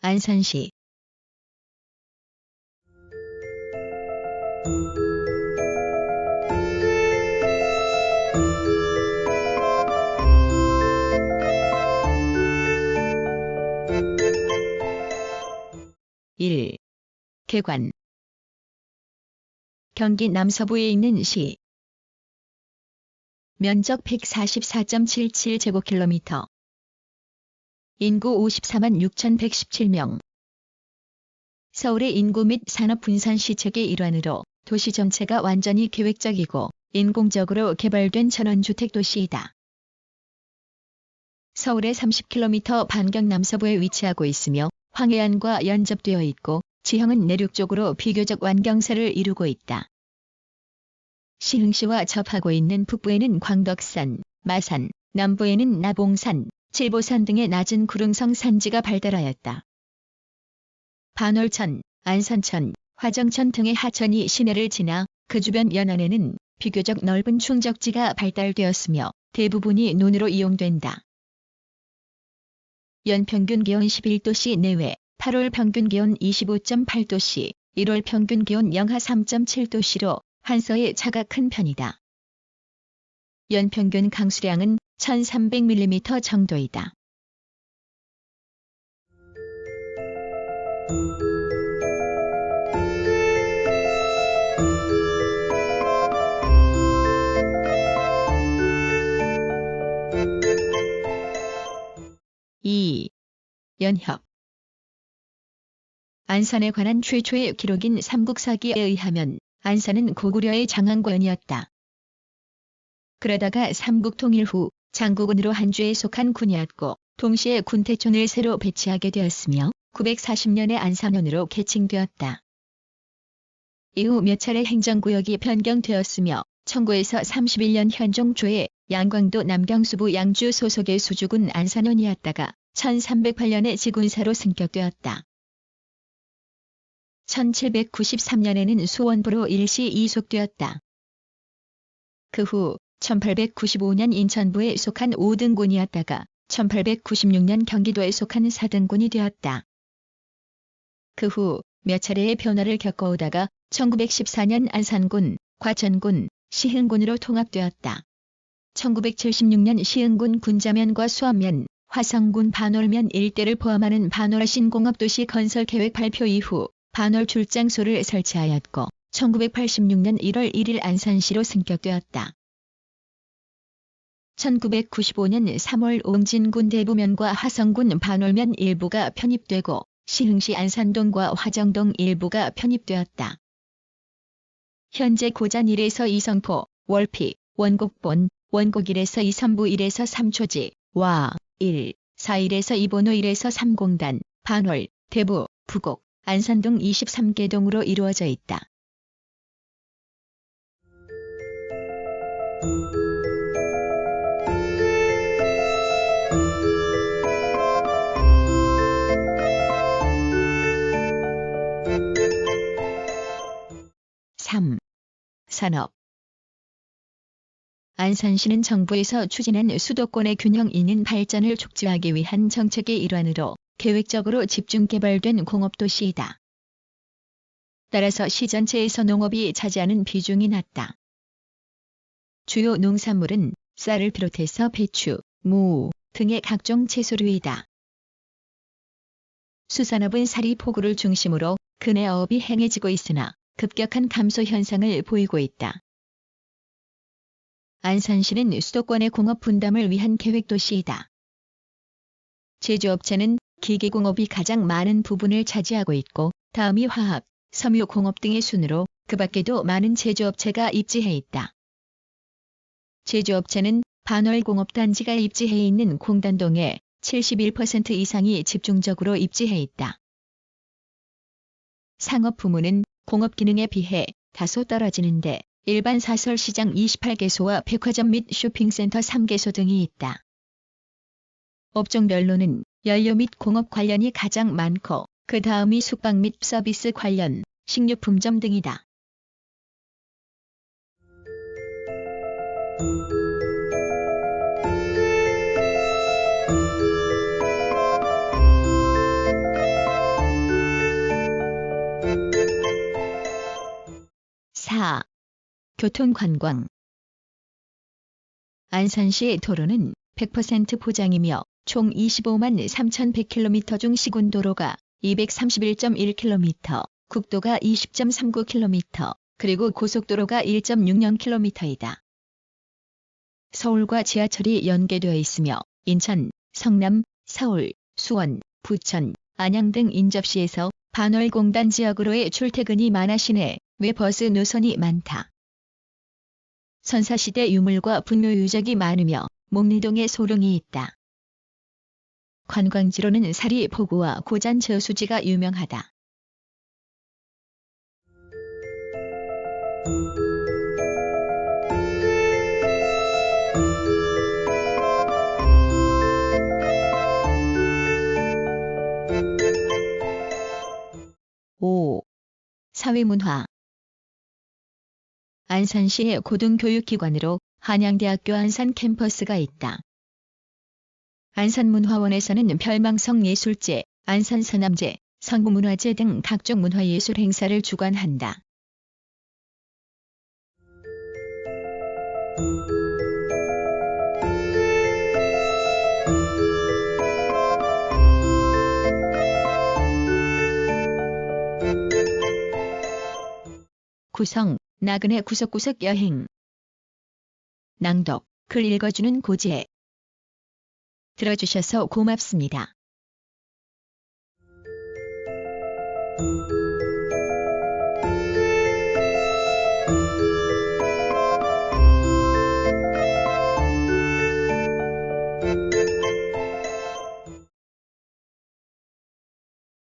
안산시. 일. 개관 경기 남서부에 있는 시. 면적 144.77제곱킬로미터. 인구 54만 6,117명. 서울의 인구 및 산업 분산 시책의 일환으로 도시 전체가 완전히 계획적이고 인공적으로 개발된 전원주택 도시이다. 서울의 30km 반경 남서부에 위치하고 있으며 황해안과 연접되어 있고 지형은 내륙 쪽으로 비교적 완경사를 이루고 있다. 시흥시와 접하고 있는 북부에는 광덕산, 마산, 남부에는 나봉산, 칠보산 등의 낮은 구릉성 산지가 발달하였다. 반월천, 안산천, 화정천 등의 하천이 시내를 지나 그 주변 연안에는 비교적 넓은 충적지가 발달되었으며 대부분이 논으로 이용된다. 연평균 기온 11도씨 내외, 8월 평균 기온 25.8도씨, 1월 평균 기온 영하 3.7도씨로 한서의 차가 큰 편이다. 연평균 강수량은 1300mm 정도이다. 이 연협 안산에 관한 최초의 기록인 삼국사기에 의하면 안산은 고구려의 장항권이었다. 그러다가 삼국 통일 후 장국군으로 한주에 속한 군이었고 동시에 군태촌을 새로 배치하게 되었으며 940년에 안산원으로 개칭되었다. 이후 몇 차례 행정구역이 변경되었으며 19에서 31년 현종 초에 양광도 남경수부 양주 소속의 수주군 안산원이었다가 1308년에 지군사로 승격되었다. 1793년에는 수원부로 일시 이속되었다. 그 후 1895년 인천부에 속한 5등군이었다가 1896년 경기도에 속한 4등군이 되었다. 그 후 몇 차례의 변화를 겪어오다가 1914년 안산군, 과천군, 시흥군으로 통합되었다. 1976년 시흥군 군자면과 수암면, 화성군 반월면 일대를 포함하는 반월 신공업도시 건설 계획 발표 이후 반월 출장소를 설치하였고 1986년 1월 1일 안산시로 승격되었다. 1995년 3월 옹진군 대부면과 화성군 반월면 일부가 편입되고 시흥시 안산동과 화정동 일부가 편입되었다. 현재 고잔 1에서 이성포, 월피, 원곡본, 원곡 1에서 2선부 1에서 3초지, 와, 1, 4 1에서 2번호 1에서 3공단, 반월, 대부, 부곡, 안산동 23개 동으로 이루어져 있다. 삼 산업 안산시는 정부에서 추진한 수도권의 균형 있는 발전을 촉진하기 위한 정책의 일환으로 계획적으로 집중 개발된 공업도시이다. 따라서 시 전체에서 농업이 차지하는 비중이 낮다. 주요 농산물은 쌀을 비롯해서 배추, 무 등의 각종 채소류이다. 수산업은 사리 포구를 중심으로 근해 어업이 행해지고 있으나 급격한 감소 현상을 보이고 있다. 안산시는 수도권의 공업 분담을 위한 계획도시이다. 제조업체는 기계공업이 가장 많은 부분을 차지하고 있고 다음이 화학, 섬유공업 등의 순으로 그 밖에도 많은 제조업체가 입지해 있다. 제조업체는 반월공업단지가 입지해 있는 공단동에 71% 이상이 집중적으로 입지해 있다. 상업 부문은 공업 기능에 비해 다소 떨어지는데 일반 사설 시장 28개소와 백화점 및 쇼핑센터 3개소 등이 있다. 업종별로는 연료 및 공업 관련이 가장 많고 그 다음이 숙박 및 서비스 관련, 식료품점 등이다. 사. 교통관광 안산시 도로는 100% 보장이며 총 25만 3,100km 중 시군도로가 231.1km, 국도가 20.39km, 그리고 고속도로가 1.60km이다. 서울과 지하철이 연계되어 있으며 인천, 성남, 서울, 수원, 부천, 안양 등 인접시에서 반월공단 지역으로의 출퇴근이 많아 시내 외 버스 노선이 많다. 선사시대 유물과 분묘 유적이 많으며 목리동에 소룡이 있다. 관광지로는 사리 포구와 고잔 저수지가 유명하다. 오. 사회문화 안산시의 고등교육기관으로 한양대학교 안산 캠퍼스가 있다. 안산문화원에서는 별망성 예술제, 안산서남제, 성부문화제 등 각종 문화예술 행사를 주관한다. 구성, 나그네 구석구석 여행 낭독, 글 읽어주는 고지혜 들어주셔서 고맙습니다.